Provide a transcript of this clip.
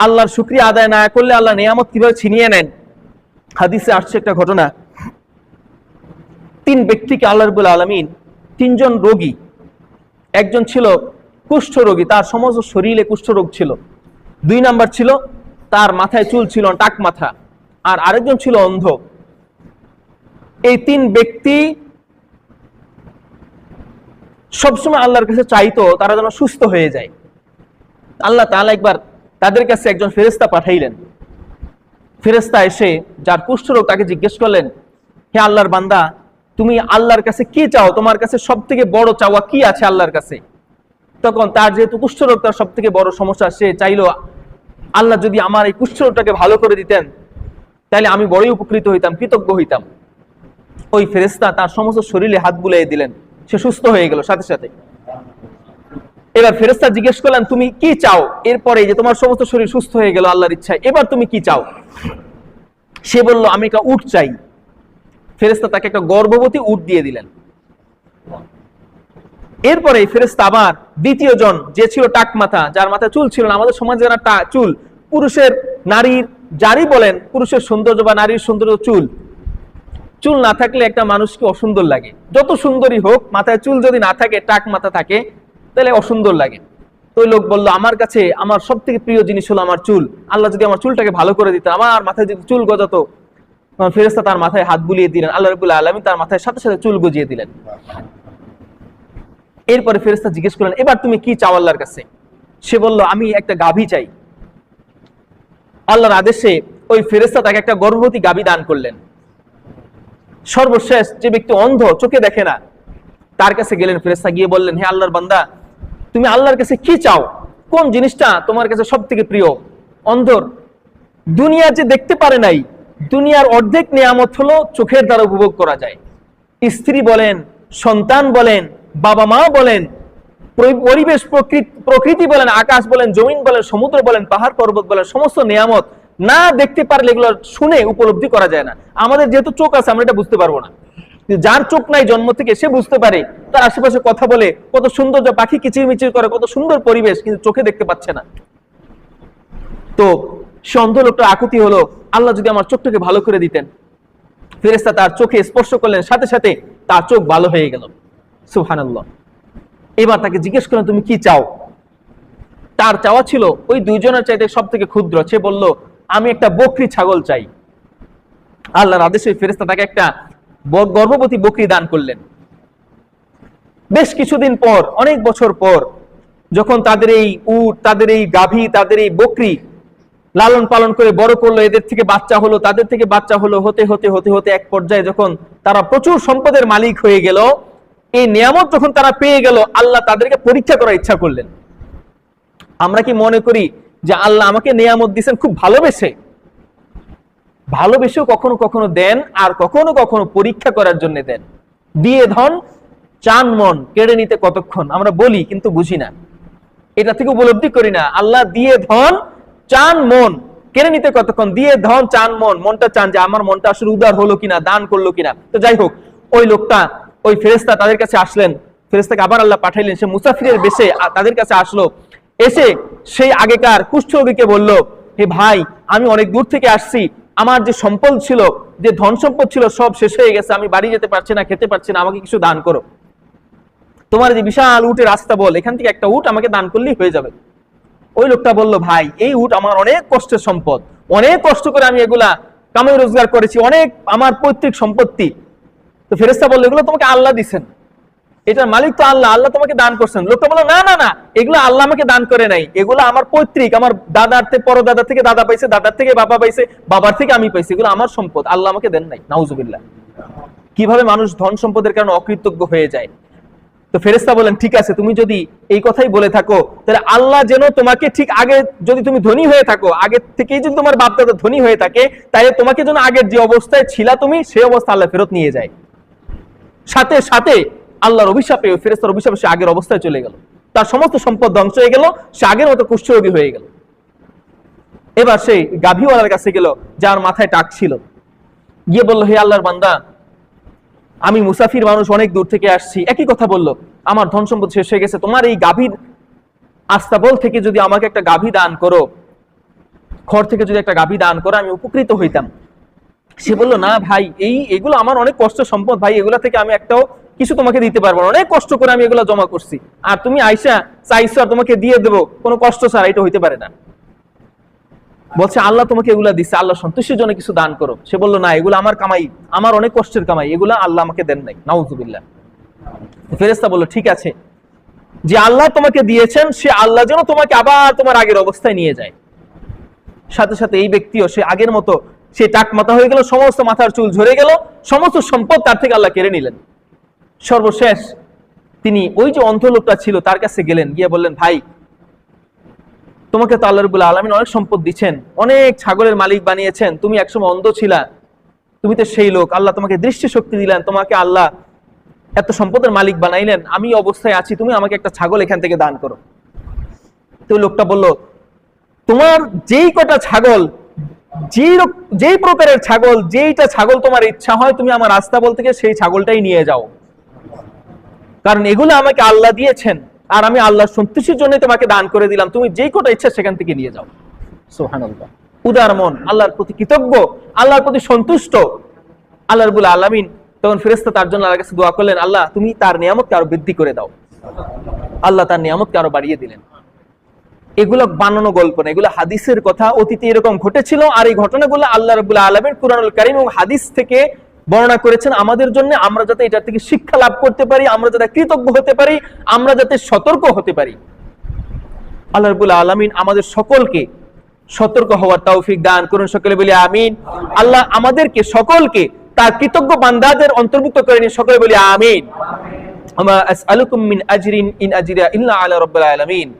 আল্লাহর শুক্রিয়া আদায় না করলে আল্লাহ নিয়ামত কীভাবে ছিনিয়ে নেন? হাদিসে আসছে একটা ঘটনা। তিন ব্যক্তিকে আল্লাহ রবুল আলমিন তিনজন রোগী, একজন ছিল কুষ্ঠ রোগী তার সমস্ত শরীরে কুষ্ঠ রোগ ছিল। দুই নাম্বার ছিল, তার মাথায় চুল ছিল টাক মাথা, আর আরেকজন ছিল অন্ধ। এই তিন ব্যক্তি সবসময় আল্লাহর কাছে চাইতো তারা যেন সুস্থ হয়ে যায়। আল্লাহ তাআলা একবার তাদের কাছে একজন ফেরেস্তা পাঠাইলেন। ফেরেস্তা এসে যার কুষ্ঠরোগ তাকে জিজ্ঞেস করলেন, হে আল্লাহর বান্দা, তুমি আল্লাহর কাছে কি চাও? তোমার কাছে সব থেকে বড় চাওয়া কি আছে আল্লাহর কাছে? তখন তার যেহেতু কুষ্ঠরোগ, তার সব থেকে বড় সমস্যা, সে চাইলো, আল্লাহ যদি আমার এই কুষ্ঠরোগটাকে ভালো করে দিতেন, তাহলে আমি বড়ই উপকৃত হইতাম, কৃতজ্ঞ হইতাম। ওই ফেরেস্তা তার সমস্ত শরীরে হাত বুলিয়ে দিলেন। সে সুস্থ হয়ে গেল সাথে সাথে। এবার ফেরেস্তা জিজ্ঞেস করলেন, তুমি কি চাও? এরপরে যে তোমার সমস্ত শরীর সুস্থ হয়ে গেল আল্লাহর ইচ্ছায়, এবার তুমি কি চাও? সে বলল, আমি একটা উট চাই। ফেরেস্তা তাকে একটা গর্ভবতী উট দিয়ে দিলেন। এরপরে ফেরেস্তা আবার দ্বিতীয় জন, যে ছিল টাক মাথা, যার মাথায় চুল ছিল না, আমাদের সমাজে যারা চুল, পুরুষের নারীর, যারই বলেন, পুরুষের সৌন্দর্য বা নারীর সৌন্দর্য চুল চুল না থাকলে একটা মানুষকে অসুন্দর লাগে। যত সুন্দরী হোক, মাথায় চুল যদি না থাকে, টাক মাথা থাকে তাহলে অসুন্দর লাগে। তো লোক বলল, আমার কাছে আমার সব থেকে প্রিয় জিনিস হলো আমার চুল। আল্লাহ যদি আমার চুলটাকে ভালো করে দিত আমার মাথায় যদি চুল গজাতো ফেরেস্তা তার মাথায় হাত বুলিয়ে দিলেন, আল্লাহ রবুল্লাহ আলমী তার মাথায় সাথে সাথে চুল গজিয়ে দিলেন। এরপরে ফেরেস্তা জিজ্ঞেস করলেন, এবার তুমি কি চাও আল্লাহর কাছে? সে বলল, আমি একটা গাভী চাই। আল্লাহর আদেশে ওই ফেরেস্তা তাকে একটা গর্ভবতী গাভী দান করলেন। সর্বশেষ যে ব্যক্তি অন্ধ, চোখে দেখে না, তার কাছে গেলেন ফেরেস্তা গিয়ে বললেন, হে আল্লাহর বান্দা তুমি আল্লাহর কাছে কি চাও? কোন জিনিসটা তোমার কাছে সব থেকে প্রিয়? অন্ধর। দুনিয়া যে দেখতে পারে নাই, দুনিয়ার অর্ধেক নিয়ামত হলো চোখের দ্বারা উপভোগ করা যায়। স্ত্রী বলেন, সন্তান বলেন, বাবা মা বলেন পরিবেশ প্রকৃতি বলেন, আকাশ বলেন, জমিন বলেন, সমুদ্র বলেন, পাহাড় পর্বত বলেন, সমস্ত নিয়ামত না দেখতে পারলে এগুলো শুনে উপলব্ধি করা যায় না। আমাদের যেহেতু চোখ আছে, আমরা এটা বুঝতে পারব না। যার চোখ নাই জন্ম থেকে সে বুঝতে পারে, তার আশেপাশে কথা বলে, কত সৌন্দর্য পাখি কিচিরমিচির করে, কত সুন্দর পরিবেশ, কিন্তু চোখে দেখতে পাচ্ছে না। তো সে অন্ধ লোকটা আকুতি হলো, আল্লাহ যদি আমার চোখটাকে ভালো করে দিতেন। ফেরেস্তা তার চোখে স্পর্শ করলেন, সাথে সাথে তার চোখ ভালো হয়ে গেল। সুবহানাল্লাহ। এবার তাকে জিজ্ঞেস করলেন, তুমি কি চাও? তার চাওয়া ছিল, ওই দুইজনের চাইতে সব থেকে ক্ষুদ্র। সে বলল, আমি একটা বকরি ছাগল চাই। আল্লাহর আদেশে ফেরেস্তা তাকে একটা গর্ভবতী বকরি দান করলেন। বেশ কিছুদিন পর, অনেক বছর পর, যখন তাদের এই উট, তাদের এই গাভী, তাদের এই বকরি লালন পালন করে বড় করল, এদের থেকে বাচ্চা হলো, তাদের থেকে বাচ্চা হলো, হতে হতে হতে হতে এক পর্যায়ে যখন তারা প্রচুর সম্পদের মালিক হয়ে গেল, এই নিয়ামত যখন তারা পেয়ে গেল, আল্লাহ তাদেরকে পরীক্ষা করার ইচ্ছা করলেন। আমরা কি মনে করি যে আল্লাহ আমাকে নিয়ামত দিয়েছেন, খুব ভালোবেসে? ভালোবেসেও কখনো কখনো দেন আর কখনো কখনো পরীক্ষা করার জন্য দেন। দিয়ে ধন, চান মন, কেড়ে নিতে কতক্ষণ? আমরা বলি, কিন্তু বুঝি না। এটা থেকে উপলব্ধি করি না। আল্লাহ দিয়ে ধন, চান মন, কেড়ে নিতে কতক্ষণ? দিয়ে ধন, চান মন, মনটা চান যে আমার মনটা আসলে উদার হলো কিনা, দান করল কিনা। তো যাই হোক, ওই লোকটা, ওই ফেরেস্তা তাদের কাছে আসলেন। ফেরেস্তাকে আবার আল্লাহ পাঠাইলেন। সে মুসাফিরের বেশে তাদের কাছে আসলো। এসে সেই আগেকার কুষ্ঠরোগীকে বলল, হে ভাই, আমি অনেক দূর থেকে আসছি। আমার যে সম্পদ ছিল, যে ধন সম্পদ ছিল, সব শেষ হয়ে গেছে, আমি বাড়ি যেতে পারছি না, খেতে পারছি না, আমাকে কিছু দান করো। তোমার যে বিশাল উটের রাস্তা বল, এখান থেকে একটা উট আমাকে দান করলেই হয়ে যাবে। ওই লোকটা বলল, ভাই, এই উট আমার অনেক কষ্টের সম্পদ। অনেক কষ্ট করে আমি এগুলা কামাই রোজগার করেছি, অনেক আমার পৈতৃক সম্পত্তি। তো ফেরেস্তা বলল, এগুলো তোমাকে আল্লাহ দিছেন। এটার মালিক তো আল্লাহ আল্লাহ তোমাকে দান করছেন। লোকটা বলল, না না না, এগুলো আল্লাহ আমাকে দান করে নাই। এগুলো আমার পৈতৃক, আমার দাদার থেকে পর পরদাদা থেকে দাদা পাইছে, দাদার থেকে বাবা পাইছে, বাবার থেকে আমি পাইছি, এগুলো আমার সম্পদ, আল্লাহ আমাকে দেন নাই, নাউজুবিল্লাহ। কীভাবে মানুষ ধন সম্পদের কারণে অকৃতজ্ঞ হয়ে যায়? তো ফেরেস্তা বলেন ঠিক আছে, তুমি যদি এই কথাই বলে থাকো, তাহলে আল্লাহ যেন তোমাকে ঠিক আগে যদি তুমি ধনী হয়ে থাকো, আগে থেকেই যদি তোমার বাপদাদা ধনী হয়ে থাকে, তাহলে তোমাকে যেন আগের যে অবস্থায় ছিলা তুমি সেই অবস্থা আল্লাহ ফেরত নিয়ে যায়। সাথে সাথে আল্লাহর অভিশাপে, ওই ফেরেস্তার অভিশাপে সে আগের অবস্থায় চলে গেল। তার সমস্ত সম্পদ ধ্বংস হয়ে গেল, সে আগের মতো কুষ্ঠরোগী হয়ে গেল। এবার সেই গাভীওয়ালার কাছে গেল, যার মাথায় টাক ছিল। গিয়ে বলল, হে আল্লাহর বান্দা, আমি মুসাফির মানুষ অনেক দূর থেকে আসছি। একই কথা বলল, আমার ধন সম্পদ শেষ হয়ে গেছে। তোমার এই গাভীর আস্তাবল থেকে যদি আমাকে একটা গাভী দান করো ঘর থেকে যদি একটা গাভী দান করো, আমি উপকৃত হইতাম। সে বলল, না ভাই, এই, এগুলো আমার অনেক কষ্ট সম্পদ ভাই। এগুলা থেকে আমি একটাও কিছু তোমাকে দিতে পারব না। অনেক কষ্ট করে আমি এগুলো জমা করছি। আর তুমি আইসা চাইছো আর তোমাকে দিয়ে দেবো, কোনো কষ্ট ছাড়া এটা হইতে পারে না। বলছে, আল্লাহ তোমাকে এগুলা দিচ্ছে আল্লাহ সন্তুষ্টির জন্য কিছু দান করো। সে বলল, না, এগুলো আমার কামাই, আমার অনেক কষ্টের কামাই, এগুলা আল্লাহ আমাকে দেন নাই, নাউজুবিল্লাহ। ফেরেস্তা বলল, ঠিক আছে। যে আল্লাহ তোমাকে দিয়েছেন, সে আল্লাহ যেন তোমাকে আবার তোমার আগের অবস্থায় নিয়ে যায়। সাথে সাথে এই ব্যক্তিও সে আগের মতো, সে টাক মাথা হয়ে গেল, সমস্ত মাথার চুল ঝরে গেল, সমস্ত সম্পদ তার থেকে আল্লাহ কেড়ে নিলেন। সর্বশেষ তিনি ওই যে অন্ধ লোকটা ছিল, তার কাছে গেলেন, গিয়ে বললেন, ভাই, তোমাকে তো আল্লাহ রবুল্লা আলমিন অনেক সম্পদ দিচ্ছেন, অনেক ছাগলের মালিক বানিয়েছেন, তুমি একসময় অন্ধ ছিলা, তুমি তো সেই লোক, আল্লাহ তোমাকে দৃষ্টি শক্তি দিলেন, তোমাকে আল্লাহ এত সম্পদের মালিক বানাইলেন, আমি অবস্থায় আছি, তুমি আমাকে একটা ছাগল এখান থেকে দান করো। তো লোকটা বলল, তোমার যেই কটা ছাগল, যেই যেই প্রকারের ছাগল, যেইটা ছাগল তোমার ইচ্ছা হয়, তুমি আমার রাস্তা বল থেকে সেই ছাগলটাই নিয়ে যাও। কারণ এগুলো আমাকে আল্লাহ দিয়েছেন। আর আমি আল্লাহর সন্তুষ্টির জন্য তোমাকে দান করে দিলাম। তুমি যেই কটা ইচ্ছা সেখান থেকে নিয়ে যাও। সোহানুল্লাহ উদার মন, আল্লাহর প্রতি কৃতজ্ঞ, আল্লাহর প্রতি সন্তুষ্ট। আল্লাহ রবুল আলমিন তখন ফেরেস্তা তার জন্য আল্লাহর কাছে দোয়া করলেন, আল্লাহ, তুমি তার নিয়ামতকে আরও বৃদ্ধি করে দাও। আল্লাহ তার নিয়ামতকে আরও বাড়িয়ে দিলেন। এগুলো বানানো গল্প না, এগুলো হাদিসের কথা। অতীতে এরকম ঘটেছিল, আর এই ঘটনাগুলো আল্লাহ রবুল্লাহ আলমের কুরআনুল কারিম এবং হাদিস থেকে বর্ণনা করেছেন, আমাদের জন্য আমরা যাতে এটা থেকে শিক্ষা লাভ করতে পারি, আমরা যাতে কৃতজ্ঞ হতে পারি, আমরা যাতে সতর্ক হতে পারি। আল্লাহ আলমিন আমাদের সকলকে সতর্ক হওয়ার তৌফিক দান করুন, সকলে বলি আমিন। আল্লাহ আমাদেরকে সকলকে তার কৃতজ্ঞ বান্দাদের অন্তর্ভুক্ত করে নিন, সকলে বলি আমিন। আমা আসআলুকুম মিন আজরিন ইন আজরিয়া ইল্লা আলা রাব্বিল আলামিন।